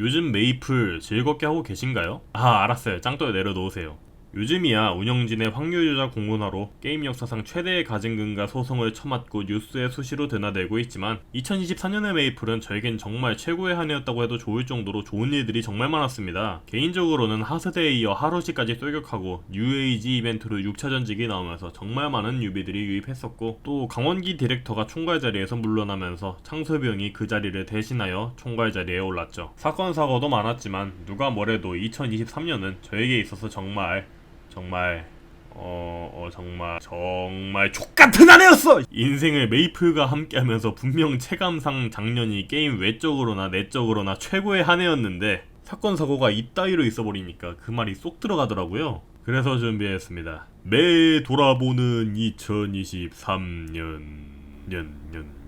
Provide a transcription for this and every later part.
요즘 메이플 즐겁게 하고 계신가요? 아 알았어요 짱돌 내려놓으세요 요즘이야 운영진의 확률 조작 공론화로 게임 역사상 최대의 가증금과 소송을 처맞고 뉴스에 수시로 드나들고 있지만 2024년의 메이플은 저에겐 정말 최고의 한 해였다고 해도 좋을 정도로 좋은 일들이 정말 많았습니다. 개인적으로는 하스데에 이어 하루시까지 쏠격하고 뉴에이지 이벤트로 6차 전직이 나오면서 정말 많은 뉴비들이 유입했었고 또 강원기 디렉터가 총괄 자리에서 물러나면서 창섭이 형이 그 자리를 대신하여 총괄 자리에 올랐죠. 사건 사고도 많았지만 누가 뭐래도 2023년은 저에게 있어서 정말 정말 어, 어 정말 정말 족같은 한 해였어. 인생을 메이플과 함께하면서 분명 체감상 작년이 게임 외적으로나 내적으로나 최고의 한 해였는데 사건 사고가 이따위로 있어버리니까 그 말이 쏙 들어가더라고요. 그래서 준비했습니다. 매 돌아보는 2023년 년 년.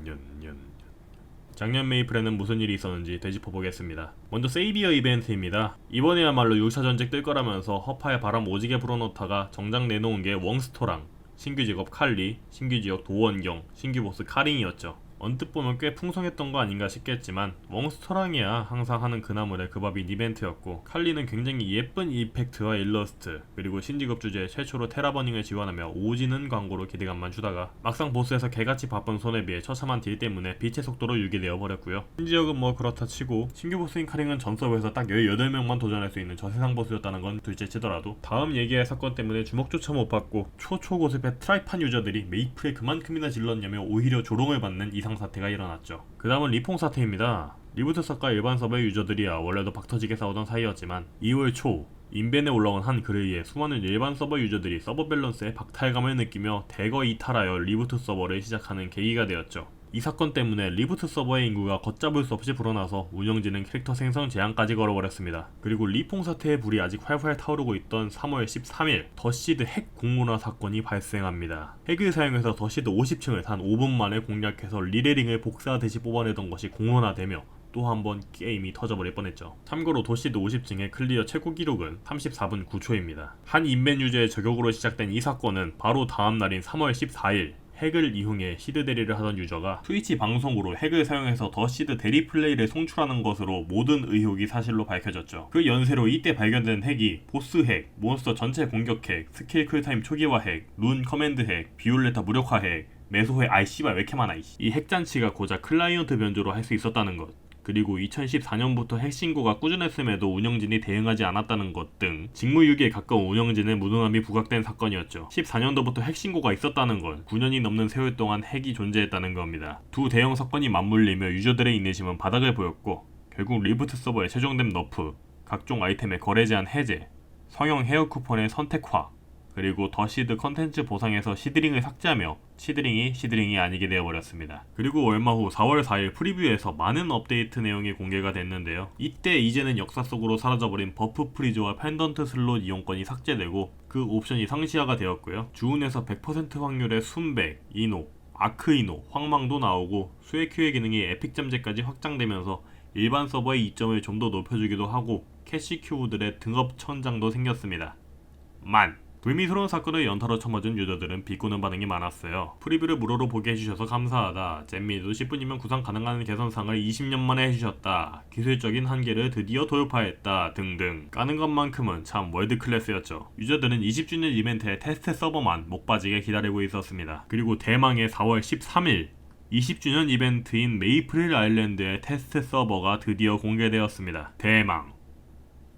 작년 메이플에는 무슨 일이 있었는지 되짚어보겠습니다. 먼저 세이비어 이벤트입니다. 이번에야말로 6차 전직 뜰 거라면서 허파에 바람 오지게 불어넣다가 정작 내놓은 게 웡스토랑, 신규 직업 칼리, 신규 지역 도원경, 신규 보스 카링이었죠. 언뜻 보면 꽤 풍성했던 거 아닌가 싶겠지만 웡스토랑이야 항상 하는 그나물의 그 밥인 이벤트였고 칼리는 굉장히 예쁜 이펙트와 일러스트 그리고 신직업 주제에 최초로 테라버닝을 지원하며 오지는 광고로 기대감만 주다가 막상 보스에서 개같이 바쁜 손에 비해 처참한 딜 때문에 빛의 속도로 유기되어 버렸고요. 신지역은 뭐 그렇다 치고 신규 보스인 카링은 전 서버에서 딱 18명만 도전할 수 있는 저세상 보스였다는 건 둘째 치더라도 다음 얘기할 사건 때문에 주목조차 못 받고 초초고습의 트라이판 유저들이 메이플에 그만큼이나 질렀냐며 오히려 조롱을 받는 이상 사태가 일어났죠. 그 다음은 리퐁 사태입니다. 리부트 서과 일반 서버 유저들이야 원래도 박터지게 싸우던 사이였지만 2월 초 인벤에 올라온 한 글에 의해 수많은 일반 서버 유저들이 서버 밸런스에 박탈감을 느끼며 대거 이탈하여 리부트 서버를 시작하는 계기가 되었죠. 이 사건 때문에 리부트 서버의 인구가 걷잡을 수 없이 불어나서 운영진은 캐릭터 생성 제한까지 걸어버렸습니다. 그리고 리퐁 사태의 불이 아직 활활 타오르고 있던 3월 13일 더시드 핵 공론화 사건이 발생합니다. 핵을 사용해서 더시드 50층을 단 5분 만에 공략해서 리레링을 복사하듯이 뽑아내던 것이 공론화되며 또 한 번 게임이 터져버릴 뻔했죠. 참고로 도시드 50층의 클리어 최고 기록은 34분 9초입니다. 한 인벤 유저의 저격으로 시작된 이 사건은 바로 다음 날인 3월 14일 핵을 이용해 시드 대리를 하던 유저가 트위치 방송으로 핵을 사용해서 더 시드 대리 플레이를 송출하는 것으로 모든 의혹이 사실로 밝혀졌죠. 그 연세로 이때 발견된 핵이 보스 핵, 몬스터 전체 공격 핵, 스킬 쿨타임 초기화 핵, 룬 커맨드 핵, 비올레타 무력화 핵, 매소회 아이 씨발 왜 이렇게 많아 이씨. 이 핵잔치가 고작 클라이언트 변조로 할 수 있었다는 것 그리고 2014년부터 핵신고가 꾸준했음에도 운영진이 대응하지 않았다는 것 등 직무유기에 가까운 운영진의 무능함이 부각된 사건이었죠. 14년도부터 핵신고가 있었다는 건 9년이 넘는 세월 동안 핵이 존재했다는 겁니다. 두 대형 사건이 맞물리며 유저들의 인내심은 바닥을 보였고 결국 리부트 서버의 최종된 너프, 각종 아이템의 거래 제한 해제, 성형 헤어 쿠폰의 선택화, 그리고 더 시드 컨텐츠 보상에서 시드링을 삭제하며 시드링이 시드링이 아니게 되어버렸습니다. 그리고 얼마 후 4월 4일 프리뷰에서 많은 업데이트 내용이 공개가 됐는데요. 이때 이제는 역사 속으로 사라져버린 버프 프리즈와 펜던트 슬롯 이용권이 삭제되고 그 옵션이 상시화가 되었고요. 주운에서 100% 확률의 순백, 이노, 아크 이노, 황망도 나오고 수액 큐의 기능이 에픽 잠재까지 확장되면서 일반 서버의 이점을 좀 더 높여주기도 하고 캐시 큐브들의 등업 천장도 생겼습니다. 만 불미스러운 사건을 연타로 쳐맞은 유저들은 비꼬는 반응이 많았어요. 프리뷰를 무료로 보게 해주셔서 감사하다. 잼미도 10분이면 구상 가능한 개선상을 20년 만에 해주셨다. 기술적인 한계를 드디어 돌파했다. 등등. 까는 것만큼은 참 월드 클래스였죠. 유저들은 20주년 이벤트의 테스트 서버만 목 빠지게 기다리고 있었습니다. 그리고 대망의 4월 13일 20주년 이벤트인 메이프릴 아일랜드의 테스트 서버가 드디어 공개되었습니다. 대망.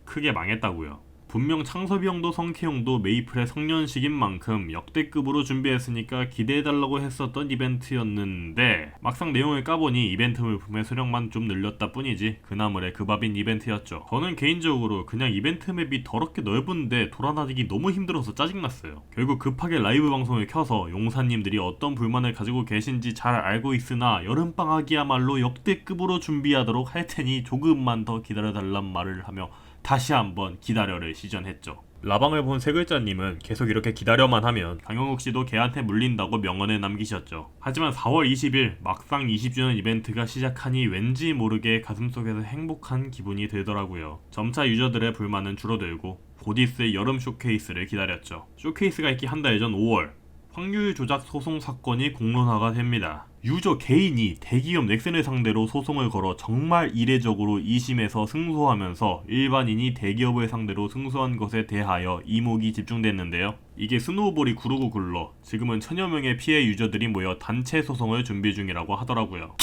크게 망했다고요. 분명 창섭이 형도 성케 형도 메이플의 성년식인 만큼 역대급으로 준비했으니까 기대해달라고 했었던 이벤트였는데 막상 내용을 까보니 이벤트 물품의 수량만 좀 늘렸다 뿐이지 그나물의 그 밥인 이벤트였죠. 저는 개인적으로 그냥 이벤트 맵이 더럽게 넓은데 돌아다니기 너무 힘들어서 짜증났어요. 결국 급하게 라이브 방송을 켜서 용사님들이 어떤 불만을 가지고 계신지 잘 알고 있으나 여름방학이야말로 역대급으로 준비하도록 할 테니 조금만 더 기다려달란 말을 하며 다시 한번 기다려를 시전했죠. 라방을 본 세 글자님은 계속 이렇게 기다려만 하면 강영욱 씨도 걔한테 물린다고 명언을 남기셨죠. 하지만 4월 20일 막상 20주년 이벤트가 시작하니 왠지 모르게 가슴속에서 행복한 기분이 들더라고요. 점차 유저들의 불만은 줄어들고 고디스의 여름 쇼케이스를 기다렸죠. 쇼케이스가 있기 한 달 전 5월 확률 조작 소송 사건이 공론화가 됩니다. 유저 개인이 대기업 넥슨을 상대로 소송을 걸어 정말 이례적으로 2심에서 승소하면서 일반인이 대기업을 상대로 승소한 것에 대하여 이목이 집중됐는데요. 이게 스노우볼이 구르고 굴러 지금은 천여 명의 피해 유저들이 모여 단체 소송을 준비 중이라고 하더라고요.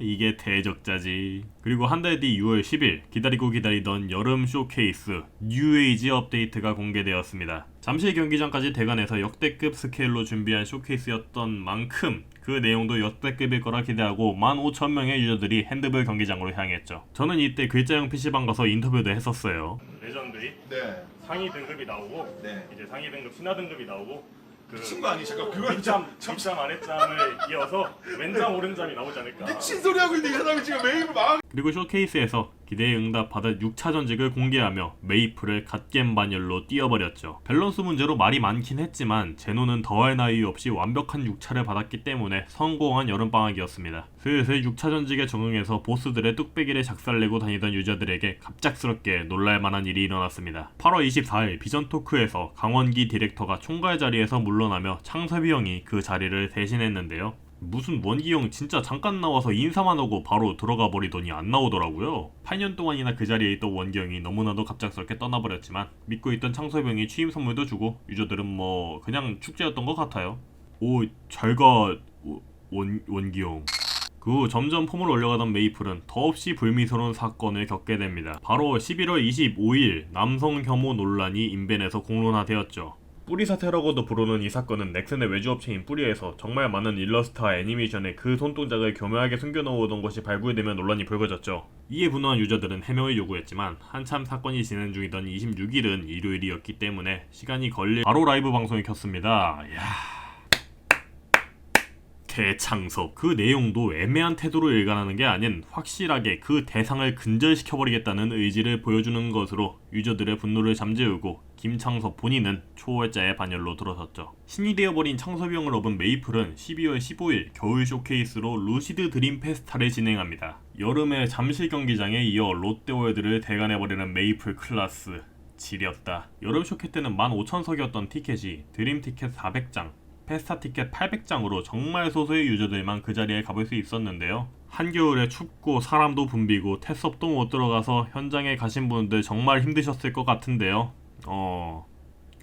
이게 대적자지. 그리고 한 달 뒤 6월 10일 기다리고 기다리던 여름 쇼케이스 뉴에이지 업데이트가 공개되었습니다. 잠실 경기장까지 대관해서 역대급 스케일로 준비한 쇼케이스였던 만큼 그 내용도 역대급일 거라 기대하고 15,000명의 유저들이 핸드볼 경기장으로 향했죠. 저는 이때 글자형 PC방 가서 인터뷰도 했었어요. 레전드리 네. 상위 등급이 나오고 네. 이제 상위 등급 신화 등급이 나오고 그 미친 거 아니? 잠깐 그거 윗잠 참 윗잠 아랫잠을 이어서 왼잠 오른잠이 나오지 않을까. 미친 소리 하고 있는데 이 사람이 지금 메이플 망. 그리고 쇼케이스에서 기대에 응답받은 6차 전직을 공개하며 메이플을 갓겜 반열로 띄워버렸죠. 밸런스 문제로 말이 많긴 했지만 제노는 더할 나위 없이 완벽한 6차를 받았기 때문에 성공한 여름방학이었습니다. 슬슬 6차 전직에 적응해서 보스들의 뚝배기를 작살내고 다니던 유저들에게 갑작스럽게 놀랄만한 일이 일어났습니다. 8월 24일 비전 토크에서 강원기 디렉터가 총괄 자리에서 물러나며 창섭이 형이 그 자리를 대신했는데요. 무슨 원기 형 진짜 잠깐 나와서 인사만 하고 바로 들어가 버리더니 안 나오더라고요. 8년 동안이나 그 자리에 있던 원기 형이 너무나도 갑작스럽게 떠나버렸지만 믿고 있던 창섭 형이 취임 선물도 주고 유저들은 뭐 그냥 축제였던 것 같아요. 오 잘가 원 원기 형. 그 후 점점 폼을 올려가던 메이플은 더없이 불미스러운 사건을 겪게 됩니다. 바로 11월 25일 남성 혐오 논란이 인벤에서 공론화되었죠. 뿌리 사태라고도 부르는 이 사건은 넥슨의 외주 업체인 뿌리에서 정말 많은 일러스트와 애니메이션에 그 손동작을 교묘하게 숨겨놓으던 것이 발굴되며 논란이 불거졌죠. 이에 분노한 유저들은 해명을 요구했지만 한참 사건이 진행 중이던 26일은 일요일이었기 때문에 시간이 걸릴 바로 라이브 방송을 켰습니다. 야. 대창섭 그 내용도 애매한 태도로 일관하는 게 아닌 확실하게 그 대상을 근절시켜버리겠다는 의지를 보여주는 것으로 유저들의 분노를 잠재우고 김창섭 본인은 초월자의 반열로 들어섰죠. 신이 되어버린 창섭이 형을 업은 메이플은 12월 15일 겨울 쇼케이스로 루시드 드림 페스타를 진행합니다. 여름에 잠실 경기장에 이어 롯데월드를 대관해버리는 메이플 클라스 지렸다. 여름 쇼케 때는 15,000석이었던 티켓이 드림 티켓 400장, 페스타 티켓 800장으로 정말 소수의 유저들만 그 자리에 가볼 수 있었는데요. 한겨울에 춥고 사람도 붐비고 테스업도 못 들어가서 현장에 가신 분들 정말 힘드셨을 것 같은데요. 어,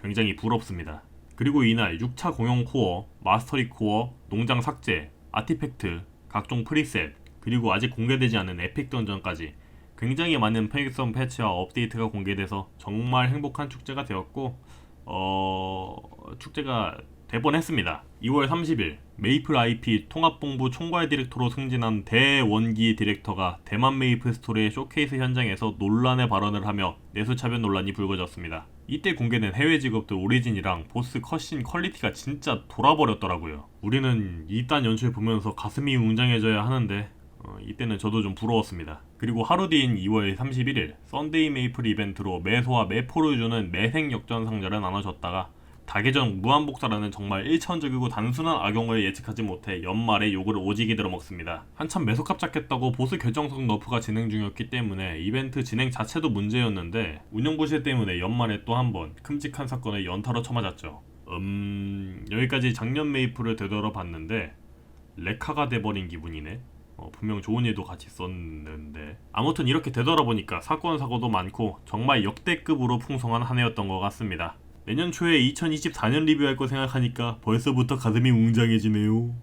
굉장히 부럽습니다. 그리고 이날 6차 공용 코어, 마스터리 코어, 농장 삭제, 아티팩트, 각종 프리셋, 그리고 아직 공개되지 않은 에픽 던전까지 굉장히 많은 페이선 패치와 업데이트가 공개돼서 정말 행복한 축제가 되었고 어 축제가 대본했습니다. 2월 30일 메이플 IP 통합본부 총괄 디렉터로 승진한 대원기 디렉터가 대만 메이플 스토리의 쇼케이스 현장에서 논란의 발언을 하며 내수차별 논란이 불거졌습니다. 이때 공개된 해외 직업들 오리진이랑 보스 컷신 퀄리티가 진짜 돌아버렸더라고요. 우리는 이딴 연출 보면서 가슴이 웅장해져야 하는데 어, 이때는 저도 좀 부러웠습니다. 그리고 하루 뒤인 2월 31일 썬데이 메이플 이벤트로 매소와 매포를 주는 매생 역전 상자를 나눠줬다가 다계정 무한복사라는 정말 일차원적이고 단순한 악용을 예측하지 못해 연말에 욕을 오지게 들어먹습니다. 한참 매석합작했다고 보스 결정성 너프가 진행 중이었기 때문에 이벤트 진행 자체도 문제였는데 운영 부실 때문에 연말에 또 한 번 큼직한 사건을 연타로 쳐맞았죠. 음... 여기까지 작년 메이플을 되돌아봤는데 레카가 돼버린 기분이네. 어, 분명 좋은 일도 같이 썼는데 아무튼 이렇게 되돌아보니까 사건 사고도 많고 정말 역대급으로 풍성한 한 해였던 것 같습니다. 내년 초에 2024년 리뷰할 거 생각하니까 벌써부터 가슴이 웅장해지네요.